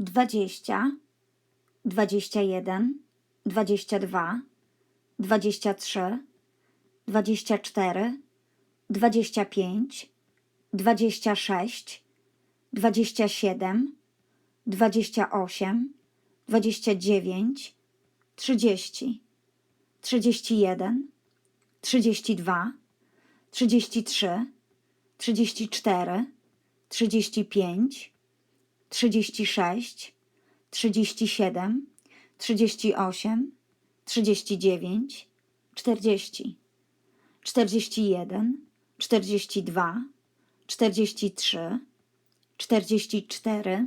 dwadzieścia, dwadzieścia jeden, dwadzieścia dwa, dwadzieścia trzy, dwadzieścia cztery, dwadzieścia pięć, dwadzieścia sześć, dwadzieścia siedem, dwadzieścia osiem, dwadzieścia dziewięć, trzydzieści, trzydzieści jeden, trzydzieści dwa, trzydzieści trzy, trzydzieści cztery, trzydzieści pięć, trzydzieści sześć, trzydzieści siedem, trzydzieści osiem, trzydzieści dziewięć, czterdzieści, czterdzieści jeden, czterdzieści dwa, czterdzieści trzy, czterdzieści cztery,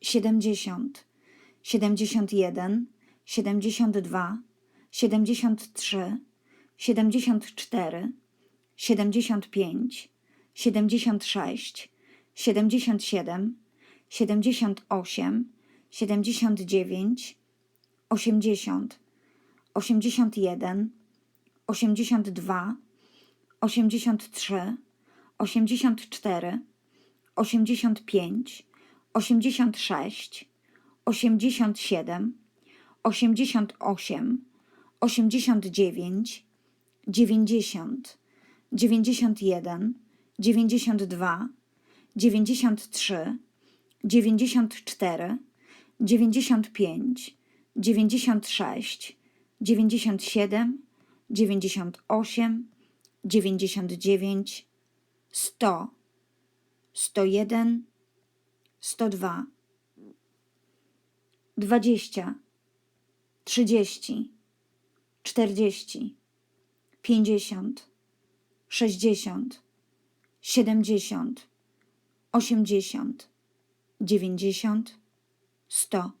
siedemdziesiąt, siedemdziesiąt jeden, siedemdziesiąt dwa, siedemdziesiąt trzy, siedemdziesiąt cztery, siedemdziesiąt pięć, siedemdziesiąt sześć, siedemdziesiąt siedem, siedemdziesiąt osiem, siedemdziesiąt dziewięć, osiemdziesiąt, osiemdziesiąt jeden, osiemdziesiąt dwa, osiemdziesiąt trzy, osiemdziesiąt cztery, osiemdziesiąt pięć, osiemdziesiąt sześć, osiemdziesiąt siedem, osiemdziesiąt osiem, osiemdziesiąt dziewięć, dziewięćdziesiąt, dziewięćdziesiąt jeden, dziewięćdziesiąt dwa, dziewięćdziesiąt trzy, dziewięćdziesiąt 102, 20, 30, 40, 50, 60, 70, 80, 90, 100.